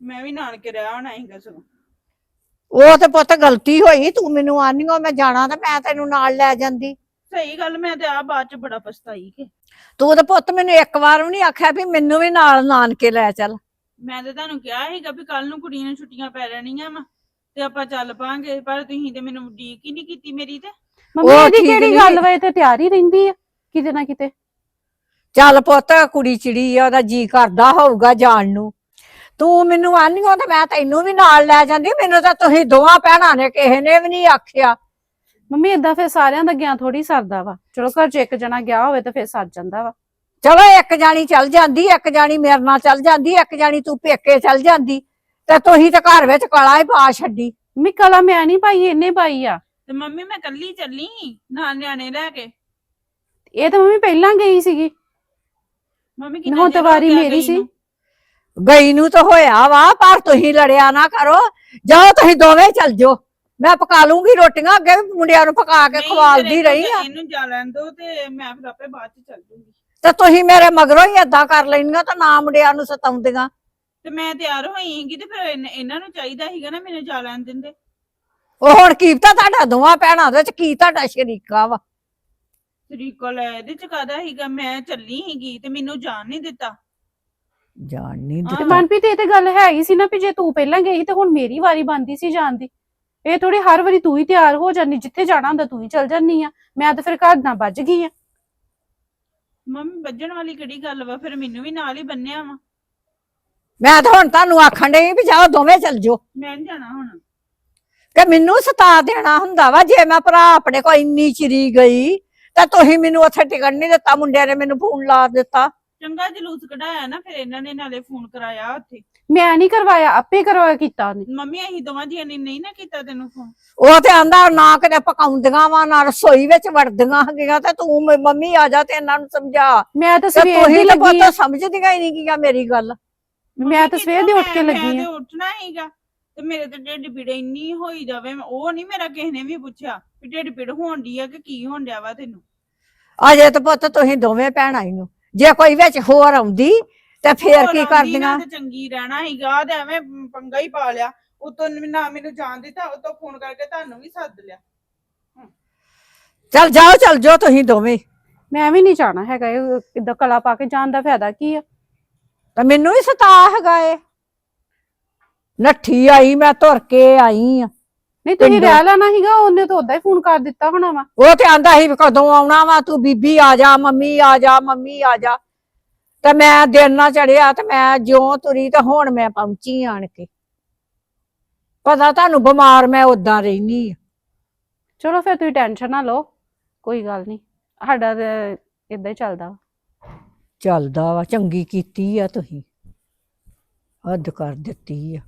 ਮੈਂ ਵੀ ਨਾਨਕੇ ਰਹਿ ਹੋਣਾ ਸੀਗਾ ਸਗੋਂ। ਉਹ ਤੇ ਪੁੱਤ ਗਲਤੀ ਹੋਈ ਤੂੰ ਮੈਨੂੰ ਆਨੀਓ ਮੈਂ ਜਾਣਾ ਤੇ ਮੈਂ ਤੈਨੂੰ ਨਾਲ ਲੈ ਜਾਂਦੀ। ਸਹੀ ਗੱਲ ਮੈਂ ਤੇ ਆ ਬਾਅਦ ਚ ਬੜਾ ਪਛਤਾਈ ਕਿ। ਤੂੰ ਤੇ ਪੁੱਤ ਮੈਨੂੰ ਇੱਕ ਵਾਰ ਵੀ ਨਹੀਂ ਆਖਿਆ ਵੀ ਮੈਨੂੰ ਵੀ ਨਾਲ ਨਾਨਕੇ ਲੈ ਚੱਲ। ਮੈਂ ਤੇ ਤੁਹਾਨੂੰ ਕਿਹਾ ਸੀਗਾ ਵੀ ਕੱਲ ਨੂੰ ਕੁੜੀਆਂ ਨੂੰ ਛੁੱਟੀਆਂ ਪੈ ਜਾਣੀਆਂ ਵਾ ਤੇ ਆਪਾਂ ਚੱਲ ਪਾਂਗੇ ਪਰ ਤੁਸੀਂ ਤੇ ਮੈਨੂੰ ਉਡੀਕ ਹੀ ਨਹੀਂ ਕੀਤੀ ਮੇਰੀ ਤੇ। ਮੰਮੀ ਉਹ ਇਹਦੀ ਠੀਕ ਕਿਹੜੀ। ਗੱਲ ਵਾ? ਇਹ ਤੇ ਤਿਆਰ ਹੀ ਰਹਿੰਦੀ ਆ ਕਿਤੇ ਨਾ ਕਿਤੇ। ਚੱਲ ਪੁੱਤ ਕੁੜੀ ਚਿੜੀ ਆ ਉਹਦਾ ਜੀ ਕਰਦਾ ਹੋਊਗਾ ਜਾਣ ਨੂੰ। ਤੂੰ ਮੈਨੂੰ ਆਨੀਓ ਤੇ ਮੈਂ ਤੈਨੂੰ ਵੀ ਨਾਲ ਲੈ ਜਾਂਦੀ। ਮੈਨੂੰ ਤਾਂ ਤੁਸੀਂ ਦੋਵਾਂ ਭੈਣਾਂ ਨੇ ਕਿਸੇ ਨੇ ਵੀ ਨਹੀਂ ਆਖਿਆ। ਮੰਮੀ ਏਦਾਂ ਫਿਰ ਸਾਰਿਆਂ ਦਾ ਗਿਆ ਥੋੜੀ ਸਰਦਾ ਵਾ। ਚਲੋ ਘਰ ਚ ਇੱਕ ਜਣਾ ਗਿਆ ਹੋਵੇ ਤਾਂ ਫਿਰ ਸਰ ਜਾਂਦਾ ਵਾ। ਚਲੋ ਇੱਕ ਜਾਣੀ ਚੱਲ ਜਾਂਦੀ ਇੱਕ ਜਾਣੀ ਮੇਰੇ ਨਾਲ ਚੱਲ ਜਾਂਦੀ ਇੱਕ ਜਾਣੀ ਤੂੰ ਪੇਕੇ ਚੱਲ ਜਾਂਦੀ। ਤੇ ਤੁਸੀਂ ਤੇ ਘਰ ਵਿੱਚ ਕਲਾ ਹੀ ਪਾ ਛੱਡੀ। ਮੰਮੀ ਕਲਾ ਮੈਂ ਨਹੀਂ ਪਾਈ ਇਹਨੇ ਪਾਈ ਆ। ਤੇ ਮੰਮੀ ਮੈਂ ਕੱਲੀ ਚੱਲੀ ਨਾਲ ਨਿਆਣੇ ਲੈ ਕੇ। ਇਹ ਤਾਂ ਮੰਮੀ ਪਹਿਲਾਂ ਗਈ ਸੀਗੀ। ਮੰਮੀ ਹੁਣ ਤਾਂ ਚਿਰ ਹੋ ਵਾਰੀ ਗਿਆ ਮੇਰੀ ਗਈ ਸੀ। ਨੂੰ? ਗਈ ਨੂੰ ਤਾਂ ਹੋਇਆ ਵਾ ਪਰ ਤੁਸੀਂ ਲੜਿਆ ਨਾ ਕਰੋ। ਜਾਓ ਤੁਸੀਂ ਦੋਵੇਂ ਚੱਲ ਜਾਓ। ਮੈਂ ਪਕਾ ਲੂੰਗੀ ਰੋਟੀਆਂ ਅੱਗੇ ਵੀ ਮੁੰਡਿਆਂ ਨੂੰ ਪਕਾ ਕੇ ਨਹੀਂ, ਖਵਾਲਦੀ ਫਿਰ ਰਹੀ ਆ। ਇਹਨੂੰ ਜਾ ਲੈਣ ਦੋ ਤੇ ਮੈਂ ਫਿਰ ਆਪੇ ਬਾਅਦ ਚ ਚੱਲ ਜੂੰਗੀ। ਤੇ ਤੁਸੀਂ ਮੇਰੇ ਮਗਰੋਂ ਹੀ ਏਦਾਂ ਕਰ ਲੈਣੀਆਂ ਤਾਂ ਨਾ ਮੁੰਡਿਆਂ ਨੂੰ ਸਤਾਉਂਦੀਆਂ। ਤੇ ਮੈਂ ਤਿਆਰ ਹੋਈ ਸੀਗੀ ਤੇ ਫਿਰ ਇਹਨ- ਇਹਨਾਂ ਨੂੰ ਚਾਹੀਦਾ ਸੀਗਾ ਨਾ ਮੈਨੂੰ ਜਾ ਲੈਣ ਦਿੰਦੇ। ਉਹ ਹੁਣ ਕੀਪਤਾ ਤੁਹਾਡਾ ਦੋਵਾਂ ਭੈਣਾਂ ਦੇ ਵਿੱਚ ਕੀ ਤੁਹਾਡਾ ਸ਼ਰੀਕਾ ਵਾ। ਤਰੀਕਾ ਲੈ ਇਹਦੇ ਚ ਕਾਦਾ ਸੀਗਾ? ਮੈਂ ਚੱਲੀ ਸੀਗੀ ਤੇ ਮੈਨੂੰ ਜਾਣ ਨਹੀਂ ਦਿੱਤਾ। ਜਾਣ ਨਹੀਂ ਹਾਂ। ਤੇ ਮਨਪ੍ਰੀਤ ਇਹ ਤੇ ਗੱਲ ਹੈ ਹੀ ਸੀ ਨਾ ਵੀ ਜੇ ਤੂੰ ਪਹਿਲਾਂ ਗਈ ਤੇ ਹੁਣ ਮੇਰੀ ਵਾਰੀ ਬੰਦੀ ਸੀ ਜਾਣ ਦੀ। ਇਹ ਥੋੜੀ ਹਰ ਵਾਰੀ ਤੂੰ ਹੀ ਤਿਆਰ ਹੋ ਜਾਂਦੀ ਜਿੱਥੇ ਜਾਣਾ ਹੁੰਦਾ ਤੂੰ ਹੀ ਚੱਲ ਜਾਂਦੀ ਆ। ਮੈਂ ਤਾਂ ਫਿਰ ਘਰ ਨਾਲ ਵੱਜ ਗਈ ਆ। ਮੰਮੀ ਵੱਜਣ ਵਾਲੀ ਕਿਹੜੀ ਗੱਲ ਵਾ? ਫਿਰ ਮੈਨੂੰ ਵੀ ਨਾਲ ਹੀ ਬੰਨਿਆ ਵਾ। ਮੈਂ ਤਾਂ ਹੁਣ ਤੁਹਾਨੂੰ ਆਖਣ ਡਈ ਵੀ ਜਾਓ ਦੋਵੇਂ ਚੱਲ ਜਾਓ। ਮੈਂ ਨੀ ਜਾਣਾ ਹੁਣ। ਕਿ ਮੈਨੂੰ ਸਤਾ ਦੇਣਾ ਹੁੰਦਾ ਵਾ ਜੇ ਮੈਂ ਭਰਾ ਆਪਣੇ ਕੋ ਇੰਨੀ ਚਿਰੀ ਗਈ ਤਾਂ ਤੁਸੀਂ ਮੈਨੂੰ ਉੱਥੇ ਟਿਕਣ ਨਹੀਂ ਦਿੱਤਾ ਮੁੰਡਿਆਂ ਨੇ ਮੈਨੂੰ ਫੋਨ ਲਾ ਦਿੱਤਾ। ਚੰਗਾ ਜਲੂਸ ਕਢਾਇਆ ਨਾ ਫਿਰ ਇਹਨਾਂ ਨੇ ਨਾਲੇ ਫੋਨ ਕਰਾਇਆ ਉੱਥੇ। ਮੈਂ ਨਹੀਂ ਕਰਵਾਇਆ ਆਪੇ ਕਰਵਾ ਕੀਤਾ ਉਹਨੇ। ਮੰਮੀ ਅਸੀਂ ਦੋਵਾਂ ਜੀਆਂ ਨੇ ਨਹੀਂ ਨਾ ਕੀਤਾ ਤੈਨੂੰ ਫੋਨ ਉਹ ਤੇ ਆਂਦਾ ਨਾ ਕਿਤੇ ਪਕਾਉਂਦੀਆਂ ਵਾ ਨਾ ਰਸੋਈ ਵਿੱਚ ਵੜਦੀਆਂ ਹੈਗੀਆਂ ਤੇ ਤੂੰ ਮ- ਮੰਮੀ ਆ ਜਾ ਤੇ ਇਹਨਾਂ ਨੂੰ ਸਮਝਾ। ਮੈਂ ਤਾਂ ਤੇ ਸਵੇਰ ਦੀ ਤੁਸੀਂ ਤਾਂ ਲੱਗੀ ਆ। ਪੁੱਤ ਸਮਝਦੀਆਂ ਹੀ ਨਹੀਂ ਗੀਆਂ ਮੇਰੀ ਗੱਲ। ਮੈਂ ਤਾਂ ਸਵੇਰ ਦੀ ਉੱਠ ਕੇ ਲੱਗੀ ਆ। ਤੇ ਉੱਠਣਾ ਹੀਗਾ ਤੇ ਮੇਰੇ ਤੇ ਢਿੱਡ ਪੀੜ ਇੰਨੀ ਹੋਈ ਜਾਵੇ ਮੈਂ- ਉਹ ਨਹੀਂ ਮੇਰਾ ਕਿਸੇ ਨੇ ਵੀ ਪੁੱਛਿਆ ਵੀ ਢਿੱਡ ਪੀੜ ਹੋਣ ਡਈ ਆ ਕਿ ਕੀ ਹੋਣ ਡਿਆ ਵਾ ਤੈਨੂੰ। ਅਜੇ ਤਾਂ ਪੁੱਤ ਤੁਸੀਂ ਦੋਵੇਂ ਭੈਣਾਂ ਹੀ ਹੋ। ਜੇ ਕੋਈ ਵਿੱਚ ਹੋਰ ਆਉਂਦੀ ਤੇ ਫੇਰ ਕੀ ਕਰਦੀਆਂ? ਤੇ ਚੰਗੀ ਰਹਿਣਾ ਹੀਗਾ ਤੇ ਐਵੇਂ ਪੰਗਾ ਹੀ ਪਾ ਲਿਆ। ਉਤੋਂ ਨਾ ਮੈਨੂੰ ਜਾਣ ਦਿੱਤਾ ਉਤੋਂ ਫੋਨ ਕਰਕੇ ਤੁਹਾਨੂੰ ਵੀ ਸੱਦ ਲਿਆ। ਚੱਲ ਜਾਓ ਚੱਲ ਜਾਓ ਤੁਸੀਂ ਦੋਵੇਂ। ਮੈਂ ਵੀ ਨਹੀਂ ਜਾਣਾ ਹੈਗਾ ਇਹ ਕਿੱਦਾਂ ਕਲਾ ਪਾ ਕੇ ਜਾਣ ਦਾ ਫਾਇਦਾ ਕੀ ਆ? ਤਾਂ ਮੈਨੂੰ ਵੀ ਸਤਾ ਹੈਗਾ ਏ। ਨੱਠੀ ਆਈ ਮੈਂ ਤੁਰ ਕੇ ਆਈ ਆ। ਨਹੀਂ ਤੁਸੀਂ। ਰਹਿ ਲੈਣਾ ਸੀਗਾ ਉਹਨੇ ਤਾਂ ਉਦਾਂ ਹੀ ਫੋਨ ਕਰ ਦਿੱਤਾ ਹੋਣਾ ਵਾ। ਉਹ ਤੇ ਆਂਦਾ ਸੀ ਵੀ ਕਦੋਂ ਆਉਣਾ ਵਾ ਤੂੰ ਬੀਬੀ ਆ ਜਾ ਮੰਮੀ ਆ ਜਾ ਮੰਮੀ ਆ ਜਾ। ਤੇ ਮੈਂ ਦਿਨ ਨਾ ਚੜਿਆ ਤੇ ਮੈਂ ਜਿਉਂ ਤੁਰੀ ਤੇ ਹੁਣ ਮੈਂ ਪਹੁੰਚੀ ਆਣ ਕੇ। ਪਤਾ ਤੁਹਾਨੂੰ ਬਿਮਾਰ ਮੈਂ ਉਦਾਂ ਰਹਿਨੀ ਆ। ਚਲੋ ਫਿਰ ਤੁਸੀਂ ਟੈਨਸ਼ਨ ਨਾ ਲਓ ਕੋਈ ਗੱਲ ਨਹੀਂ। ਸਾਡਾ ਤੇ ਇਦਾਂ ਹੀ ਚੱਲਦਾ ਵਾ। ਚੱਲਦਾ ਵਾ ਚੰਗੀ ਕੀਤੀ ਆ ਤੁਸੀਂ। ਹੱਦ ਕਰ ਦਿੱਤੀ ਆ।